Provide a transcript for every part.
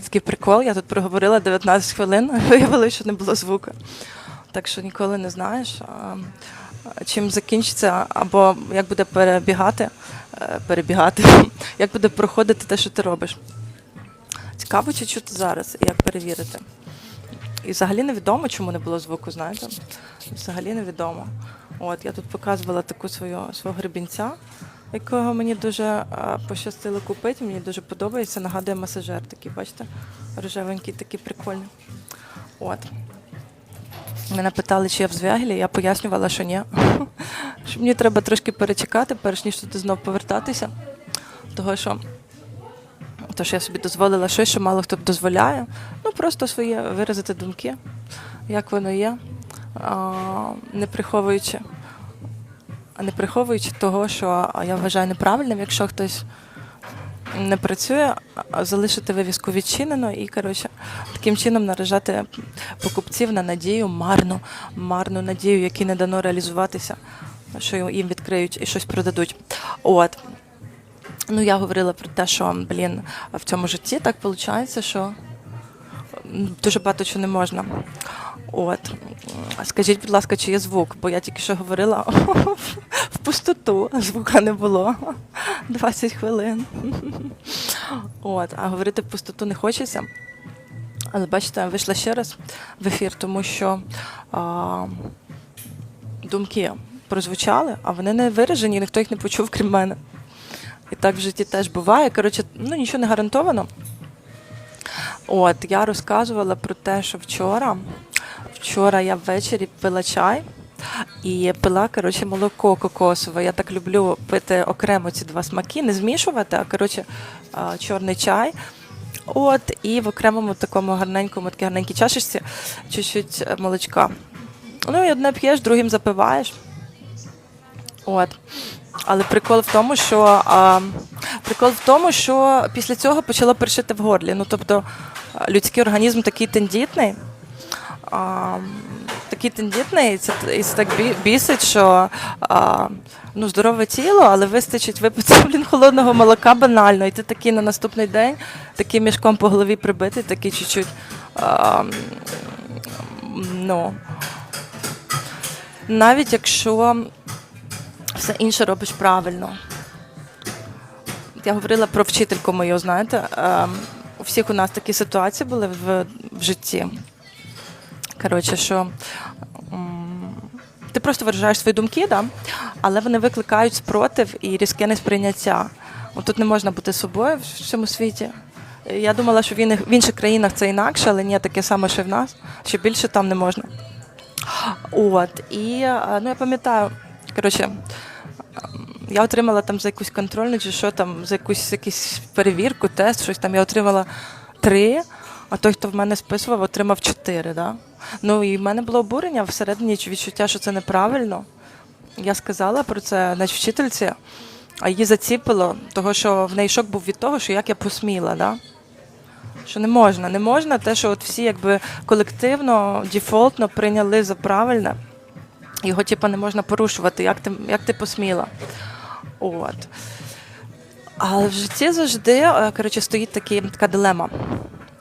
слухай, прикол, я тут проговорила 19 хвилин, виявилося, що не було звуку. Так що ніколи не знаєш, чим закінчиться, або як буде перебігати, е, перебігати, як буде проходити те, що ти робиш. Цікаво, чи чути зараз, і як перевірити. І взагалі невідомо, чому не було звуку, знаєте? Взагалі невідомо. От, я тут показувала таку свою свого гребінця, якого мені дуже пощастило купити. Мені дуже подобається. Нагадує масажер такий, бачите? Рожевенький, такий прикольний. От. Мене питали, чи я в звягілі, я пояснювала, що ні. що мені треба трошки перечекати, перш ніж туди знов повертатися. Того, що то, що я собі дозволила щось, що мало хто б дозволяє. Ну, просто своє виразити думки, як воно є, не приховуючи, не приховуючи того, що я вважаю неправильним, якщо хтось не працює, залишити вивіску відчинено і, коротше, таким чином наражати покупців на надію, марну, марну надію, якій не дано реалізуватися, що їм відкриють і щось продадуть. От. Ну, я говорила про те, що, блін, в цьому житті так виходить, що дуже багато чого не можна. От. Скажіть, будь ласка, чи є звук? Бо я тільки що говорила в пустоту, звука не було. 20 хвилин. От, а говорити в пустоту не хочеться. Але бачите, я вийшла ще раз в ефір, тому що а, думки прозвучали, а вони не виражені, ніхто їх не почув, крім мене. І так в житті теж буває. Коротше, ну нічого не гарантовано. От, я розказувала про те, що вчора, вчора я ввечері пила чай і пила, коротше, молоко кокосове. Я так люблю пити окремо ці два смаки, не змішувати, а коротше, чорний чай. От, і в окремому такому гарненькому, такій гарненькій чашечці чуть-чуть е, молочка. Ну і одне п'єш, другим запиваєш. От. Але прикол в тому, що а, прикол в тому, що після цього почало першити в горлі. Ну тобто людський організм такий тендітний, такий тендітний, і це, і це так бісить, що а, ну, здорове тіло, але вистачить випити блін, холодного молока банально. І ти такий на наступний день, таким мішком по голові прибитий, такий чуть-чуть. Ну, навіть якщо все інше робиш правильно. Я говорила про вчительку мою, знаєте, ем, у всіх у нас такі ситуації були в, в житті. Коротше, що ти просто виражаєш свої думки, да? але вони викликають спротив і різке несприйняття. От тут не можна бути собою в цьому світі. Я думала, що в інших, в інших країнах це інакше, але ні, таке саме, що в нас, що більше там не можна. От, і е, ну, я пам'ятаю, коротше, я отримала там за якусь контрольну чи що там, за якусь якусь перевірку, тест, щось там. Я отримала три, а той, хто в мене списував, отримав чотири. Да? Ну і в мене було обурення всередині відчуття, що це неправильно. Я сказала про це на вчительці, а її заціпило, того, що в неї шок був від того, що як я посміла. Да? Що не можна, не можна те, що от всі якби колективно, дефолтно прийняли за правильне. Його типу, не можна порушувати, як ти, як ти посміла. От. Але в житті завжди е, коротше, стоїть такі, така дилема.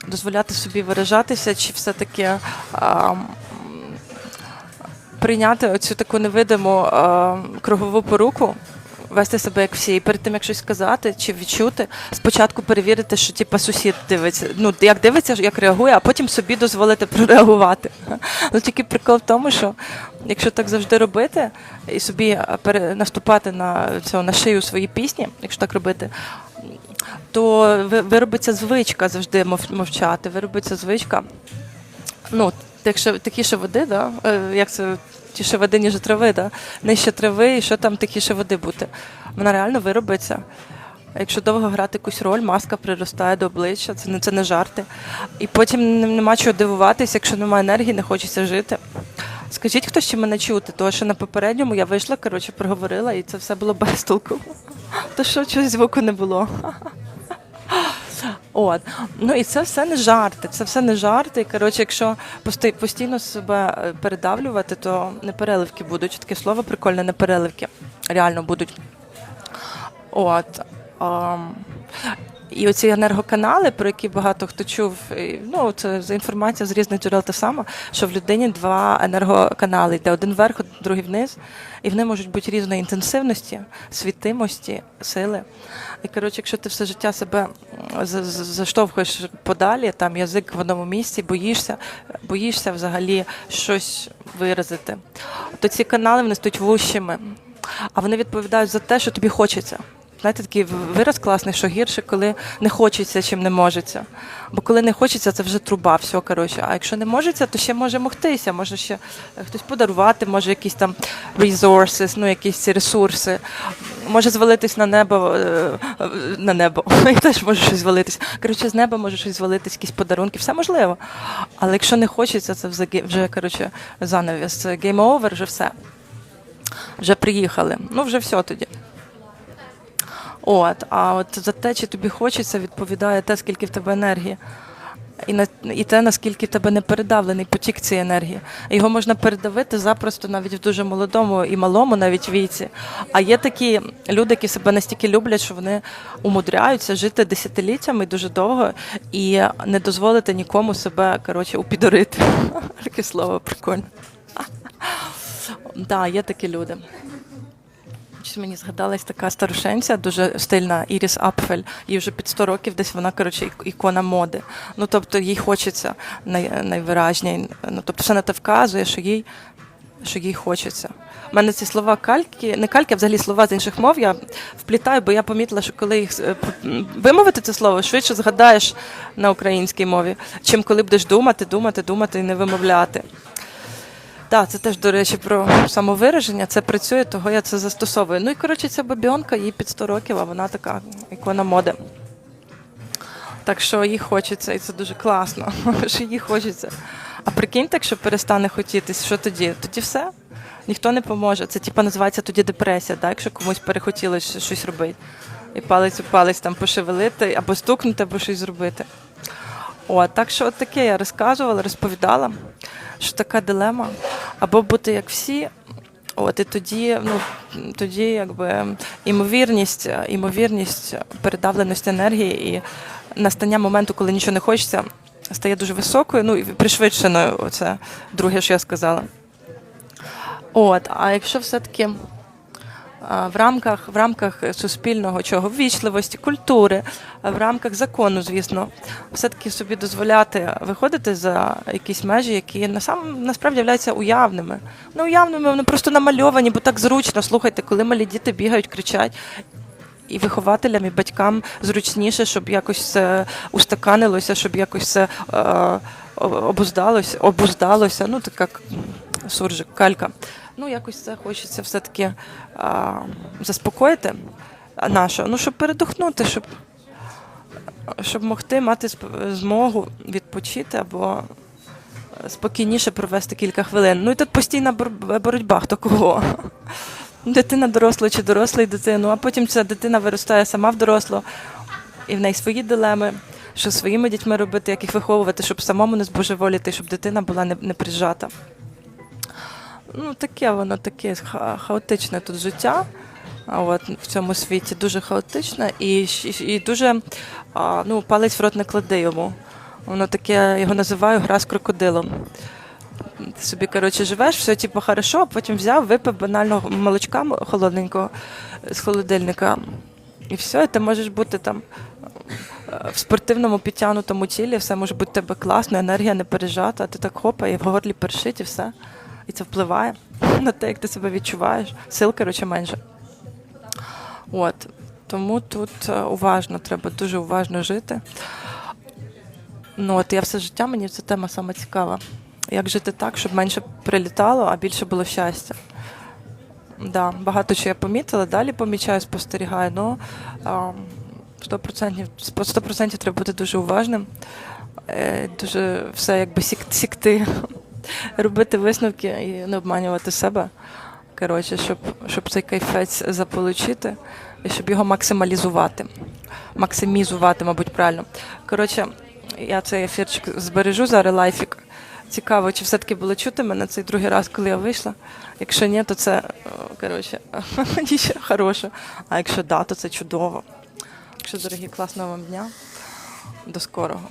Дозволяти собі виражатися, чи все-таки а, прийняти оцю таку невидиму а, кругову поруку, вести себе як всі, і перед тим, як щось сказати чи відчути, спочатку перевірити, що типу, сусід дивиться. Ну, як дивиться, як реагує, а потім собі дозволити прореагувати. Ну тільки прикол в тому, що якщо так завжди робити і собі наступати на цього на шию свої пісні, якщо так робити, то виробиться звичка завжди мов- мовчати. Виробиться звичка. Ну, тихіше води, да? е, як це тіше води, ніж трави, да? нижче трави, і що там тихіше води бути. Вона реально виробиться. Якщо довго грати якусь роль, маска приростає до обличчя, це не, це не жарти. І потім нема чого дивуватися, якщо немає енергії, не хочеться жити. Скажіть, хто ще мене чути, тому що на попередньому я вийшла, коротше, проговорила, і це все було без толку. То що чогось звуку не було. От. Ну і це все не жарти. Це все не жарти. Коротше, якщо постійно себе е, передавлювати, то непереливки будуть. Таке слово прикольне, непереливки. Реально будуть. От. І оці енергоканали, про які багато хто чув, ну це за інформація з різних джерел те саме, що в людині два енергоканали йде один вверх, другий вниз, і вони можуть бути різної інтенсивності, світимості, сили. І коротше, якщо ти все життя себе заштовхуєш подалі, там язик в одному місці, боїшся, боїшся взагалі щось виразити, то ці канали вони стають вущими, а вони відповідають за те, що тобі хочеться. Знаєте, такий вираз класний, що гірше, коли не хочеться, чим не можеться. Бо коли не хочеться, це вже труба, все коротше. А якщо не можеться, то ще може могтися, може ще е, хтось подарувати, може якісь там resources, ну якісь ці ресурси. Може звалитись на небо, е, е, на небо. І теж може щось звалитись. Коротше, з неба може щось звалитись, якісь подарунки, все можливо. Але якщо не хочеться, це вже, коротше, занавіс. Game over, вже все. Вже приїхали. Ну, вже все тоді. От, а от за те, чи тобі хочеться, відповідає те, скільки в тебе енергії. І, на, і те, наскільки в тебе не передавлений потік цієї енергії. Його можна передавити запросто навіть в дуже молодому і малому навіть віці. А є такі люди, які себе настільки люблять, що вони умудряються жити десятиліттями дуже довго і не дозволити нікому себе коротше, упідорити. Таке слово прикольне. Так, є такі люди. Щось мені згадалась така старушенця, дуже стильна Іріс Апфель. Їй вже під 100 років десь вона, коротше, ік- ікона моди. Ну, тобто їй хочеться най, найвиражній. Ну, тобто все на те вказує, що їй, що їй хочеться. У мене ці слова кальки, не кальки, а взагалі слова з інших мов я вплітаю, бо я помітила, що коли їх е, вимовити це слово, швидше згадаєш на українській мові, чим коли будеш думати, думати, думати і не вимовляти. Так, це теж, до речі, про самовираження. Це працює, того я це застосовую. Ну і коротше, ця бабіонка, їй під 100 років, а вона така ікона моди. Так що їй хочеться, і це дуже класно, що їй хочеться. А прикиньте, якщо перестане хотітись, що тоді? Тоді все. Ніхто не поможе. Це типа називається тоді депресія, так? якщо комусь перехотілося щось робити. І палець у палець там пошевелити, або стукнути, або щось зробити. О, так що от таке я розказувала, розповідала, що така дилема. Або бути як всі, от і тоді, ну тоді якби імовірність, імовірність передавленості енергії і настання моменту, коли нічого не хочеться, стає дуже високою, ну і пришвидшеною. Оце друге, що я сказала. От, а якщо все-таки в рамках, в рамках суспільного чого ввічливості, культури, в рамках закону, звісно, все-таки собі дозволяти виходити за якісь межі, які насам, насправді являються уявними. Не уявними, вони просто намальовані, бо так зручно. Слухайте, коли малі діти бігають, кричать. І вихователям, і батькам зручніше, щоб якось це устаканилося, щоб якось це е, обуздалося, обуздалося. Ну, така суржик, калька. Ну, якось це хочеться все-таки а, заспокоїти а, нашу, ну, щоб передохнути, щоб, щоб могти мати змогу відпочити або спокійніше провести кілька хвилин. Ну і тут постійна боротьба, хто кого. Дитина доросла чи дорослий дитину, а потім ця дитина виростає сама в дорослу, і в неї свої дилеми, що своїми дітьми робити, як їх виховувати, щоб самому не збожеволіти, щоб дитина була не прижата. Ну, таке воно таке ха- хаотичне тут життя. От в цьому світі дуже хаотичне і, і дуже а, ну, палець в рот не клади йому. Воно таке, його називаю гра з крокодилом. Ти собі, коротше, живеш, все типу хорошо, а потім взяв, випив банального молочка холодненького з холодильника. І все, і ти можеш бути там е, в спортивному підтягнутому тілі, все може бути тебе класно, енергія не пережата, а ти так хопа, і в горлі першить, і все. І це впливає на те, як ти себе відчуваєш. Сил, коротше, менше. От. Тому тут е, уважно, треба дуже уважно жити. Ну, от я все життя, мені ця тема саме цікава. Як жити так, щоб менше прилітало, а більше було щастя. Да, багато що я помітила, далі помічаю, спостерігаю, ну а, 100%, 100% треба бути дуже уважним, е, дуже все якби сік, сікти, робити висновки і не обманювати себе. Коротше, щоб, щоб цей кайфець заполучити і щоб його максималізувати. Максимізувати, мабуть, правильно. Коротше, я цей ефірчик збережу зараз лайфік. Цікаво, чи все-таки було чути мене цей другий раз, коли я вийшла. Якщо ні, то це о, коротше, нічого хорошого. А якщо да, то це чудово. Так що, дорогі, класного вам дня. До скорого.